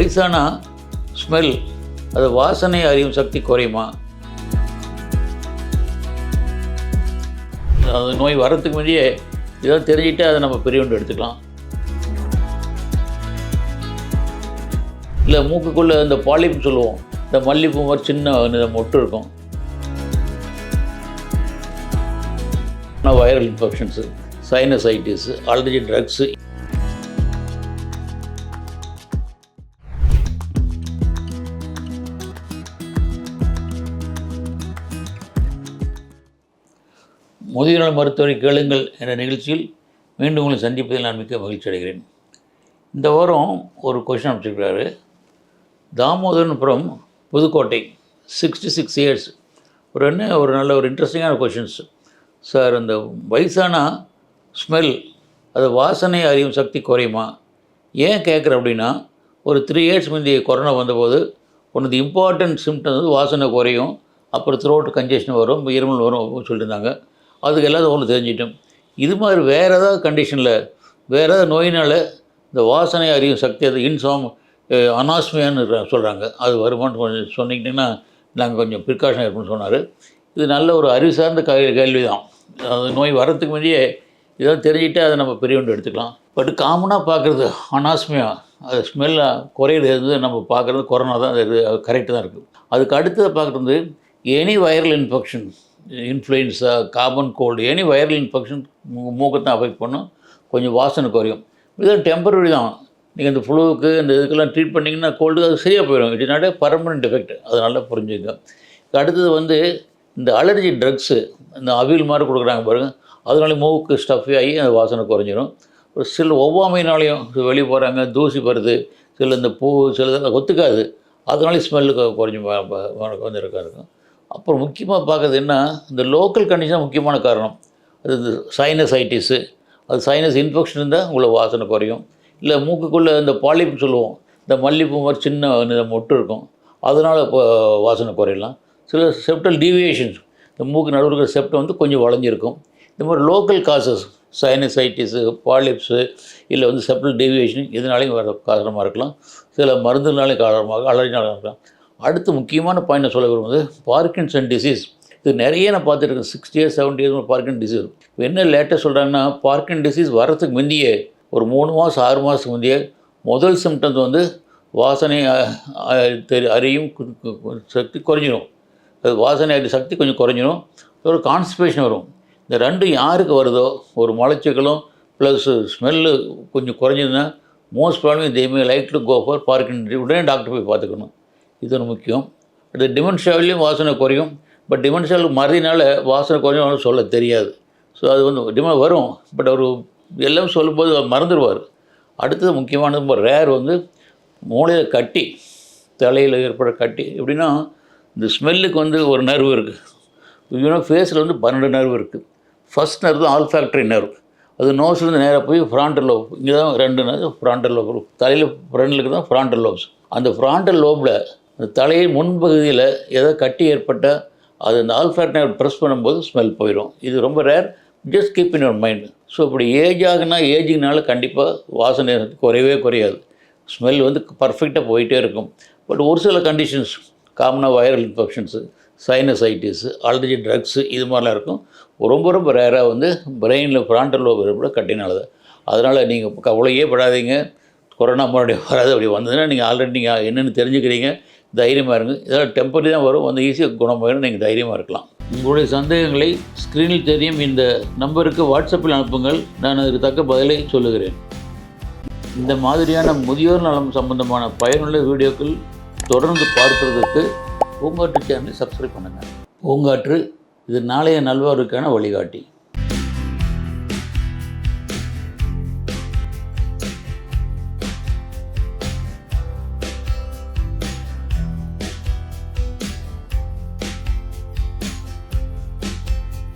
வயசானால் smell அது வாசனை அறியும் சக்தி குறையுமா? அது நோய் வர்றதுக்கு முன்னாடியே இதெல்லாம் தெரிஞ்சுட்டு அதை நம்ம பெரியவண்டு எடுத்துக்கலாம். இல்லை மூக்குக்குள்ளே இந்த பாலிப்னு சொல்லுவோம். இந்த மல்லிப்பூ மாதிரி சின்ன மொட்டு இருக்கும். Viral infections sinusitis already drugs முதியோர் மருத்துவரை கேளுங்கள் என்ற நிகழ்ச்சியில் மீண்டும் உங்களை சந்திப்பதில் நான் மிக்க மகிழ்ச்சி அடைகிறேன். இந்த வாரம் ஒரு question அமைச்சிருக்கிறாரு Damodaranpuram Pudukkottai sixty six years ஒரு என்ன? ஒரு நல்ல ஒரு இன்ட்ரெஸ்டிங்கான கொஷின்ஸ் சார் அந்த வயசானா ஸ்மெல் அது வாசனை அறியும் சக்தி குறையுமா? ஏன் கேட்குறேன் அப்படின்னா ஒரு த்ரீ இயர்ஸ் முந்தைய கொரோனா வந்தபோது ஒன்று இம்பார்ட்டன்ட் சிம்டம் வந்து வாசனை குறையும். அப்புறம் த்ரோட் கன்ஜெஷன் வரும் இருமல் வரும் அப்படின்னு சொல்லியிருந்தாங்க. அதுக்கு எல்லாத்தையும் ஒன்று தெரிஞ்சிட்டோம். இது மாதிரி வேறு ஏதாவது கண்டிஷனில் வேறு ஏதாவது நோயினால் இந்த வாசனை அறியும் சக்தி அது இன்சாம் அனாஸ்மியான்னு சொல்கிறாங்க அது வருமானு கொஞ்சம் சொன்னீங்கன்னா நாங்கள் கொஞ்சம் ப்ரிகாஷன் இருக்குன்னு சொன்னார். இது நல்ல ஒரு அறிவு சார்ந்த கேள்வி கேள்வி தான் அது நோய் வரத்துக்கு முன்னாடியே இதெல்லாம் தெரிஞ்சுட்டு அதை நம்ம பெரியவண்டு எடுத்துக்கலாம். பட் காமனாக பார்க்குறது அனாஸ்மியா அது ஸ்மெல்லாக குறையிறது நம்ம பார்க்குறது கொரோனா தான். அது கரெக்டு தான் இருக்குது அதுக்கு அடுத்ததை பார்க்குறது any viral infection influenza common cold any viral infection மூக்கத்தை affect பண்ணும். கொஞ்சம் வாசனை குறையும். இதெல்லாம் டெம்பரரி தான். நீங்கள் இந்த ஃப்ளூவுக்கு இந்த இதுக்கெல்லாம் ட்ரீட் பண்ணிங்கன்னா கோல்டு அது சரியாக போயிடும். இட் நாட் பர்மனெண்ட் எஃபெக்ட் அது நல்லா புரிஞ்சுங்க அடுத்தது வந்து இந்த அலர்ஜி ட்ரக்ஸு இந்த அவியல் மாதிரி கொடுக்குறாங்க பாருங்கள் அதனால மூக்கு ஸ்டஃபி ஆகி அந்த வாசனை குறைஞ்சிரும். ஒரு சில ஒவ்வாமையினாலையும் வெளியே போகிறாங்க தூசி வருது சில இந்த பூ சில இதெல்லாம் ஒத்துக்காது. அதனாலே ஸ்மெல்லு குறைஞ்சி வந்துருக்கா இருக்கும் அப்புறம் முக்கியமாக பார்க்குறது என்ன? இந்த லோக்கல் கண்டிஷன் முக்கியமான காரணம். அது இந்த சைனசைட்டிஸு அது சைனஸ் இன்ஃபெக்ஷன் இருந்தால் உங்களை வாசனை குறையும். இல்லை மூக்குக்குள்ளே இந்த பாலிப் சொல்லுவோம். இந்த மல்லிப்பூ மாதிரி சின்ன இந்த மொட்டு இருக்கும். அதனால் இப்போ வாசனை குறையலாம். சில செப்டல் டீவியேஷன்ஸ் இந்த மூக்கு நடுவில் இருக்கிற செப்டம் வந்து கொஞ்சம் வளைஞ்சிருக்கும். இந்த மாதிரி லோக்கல் காசஸ் சைனசைட்டிஸு பாலிப்ஸு இல்லை வந்து செப்டல் டீவியேஷன் இதனாலையும் வர காரணமாக இருக்கலாம். சில மருந்துனாலையும் காரணமாக அலர்ஜினாலும் இருக்கலாம். அடுத்து முக்கியமான பாயிண்ட் சொல்ல விரும்புவது பார்க்கின்சன் டிசீஸ் இது நிறைய நான் பார்த்துருக்கேன். Sixty years seventy years Parkinson disease இப்போ என்ன லேட்டஸ்ட் சொல்கிறாங்கன்னா பார்க்கின் டிசீஸ் வரத்துக்கு முந்தைய ஒரு மூணு மாதம் ஆறு மாதத்துக்கு முந்தைய முதல் சிம்டம்ஸ் வந்து வாசனை தெரி அறியும் சக்தி குறைஞ்சிடும் அது வாசனை அறி சக்தி கொஞ்சம் குறைஞ்சிடும் ஒரு கான்ஸ்டிபேஷன் வரும். இந்த ரெண்டும் யாருக்கு வருதோ ஒரு மலச்சிக்கலும் ப்ளஸ் ஸ்மெல்லு கொஞ்சம் குறைஞ்சதுன்னா most problem இதேமே like to go for Parkinson உடனே டாக்டர் போய் பார்த்துக்கணும். இது ஒன்று முக்கியம். அது டிமென்ஷியாவிலையும் வாசனை குறையும். பட் டிமென்ஷியாவில் மறதினால வாசனை குறையும் சொல்ல தெரியாது. ஸோ அது வந்து டிம வரும். பட் அவர் எல்லாம் சொல்லும்போது அவர் மறந்துடுவார் அடுத்தது முக்கியமானது இப்போ ரேர் வந்து மூளையில் கட்டி தலையில் ஏற்படுற கட்டி. எப்படின்னா இந்த ஸ்மெல்லுக்கு வந்து ஒரு நர்வு இருக்குது இவனா ஃபேஸில் வந்து பன்னெண்டு நர்வு இருக்குது ஃபர்ஸ்ட் நர்வு தான் ஆல்ஃபேக்டரி நர்வு அது நோஸ்லேருந்து நேராக போய் ஃப்ராண்டல் லோப் இங்கே தான் ரெண்டு நர்வு ஃப்ராண்டல் லோப் தலையில் ஃப்ரண்ட்லுக்கு தான் ஃப்ராண்டல் லோப்ஸ் அந்த ஃப்ராண்டல் லோப்பில் அந்த தலையின் முன்பகுதியில் ஏதோ கட்டி ஏற்பட்டால் அது அந்த ஆல்ஃபேக்ட் ப்ரெஸ் பண்ணும்போது ஸ்மெல் போயிடும். இது ரொம்ப rare just keep in your mind so இப்படி ஏஜ் ஆகுனா ஏஜிங்னால கண்டிப்பாக வாசனை குறையவே குறையாது. ஸ்மெல் வந்து பர்ஃபெக்டாக போயிட்டே இருக்கும். பட் ஒரு சில கண்டிஷன்ஸ் காமனாக viral infections sinusitis allergy drugs இது மாதிரிலாம் இருக்கும். ரொம்ப ரொம்ப ரேராக வந்து பிரெயினில் ஃப்ராண்டல் லோப் கூட கட்டினால அதனால் நீங்கள் கவலையே படாதீங்க. கொரோனா மறுபடியும் வராது அப்படி வந்ததுன்னா நீங்கள் ஆல்ரெடி நீங்கள் என்னென்னு தெரிஞ்சுக்கிறீங்க. தைரியமாக இருங்க. இதெல்லாம் டெம்பரரி தான் வரும். வந்து ஈஸியாக குணமாயிடும் நீங்கள் தைரியமாக இருக்கலாம். உங்களுடைய சந்தேகங்களை ஸ்க்ரீனில் தெரியும். இந்த நம்பருக்கு வாட்ஸ்அப்பில் அனுப்புங்கள். நான் அதுக்கு தக்க பதிலை சொல்லுகிறேன். இந்த மாதிரியான முதியோர் நலம் சம்பந்தமான பயனுள்ள வீடியோக்கள் தொடர்ந்து பார்க்குறதுக்கு பூங்காற்று சேனலை சப்ஸ்கிரைப் பண்ணுங்கள் பூங்காற்று இது நாளைய நல்வாருக்கான வழிகாட்டி.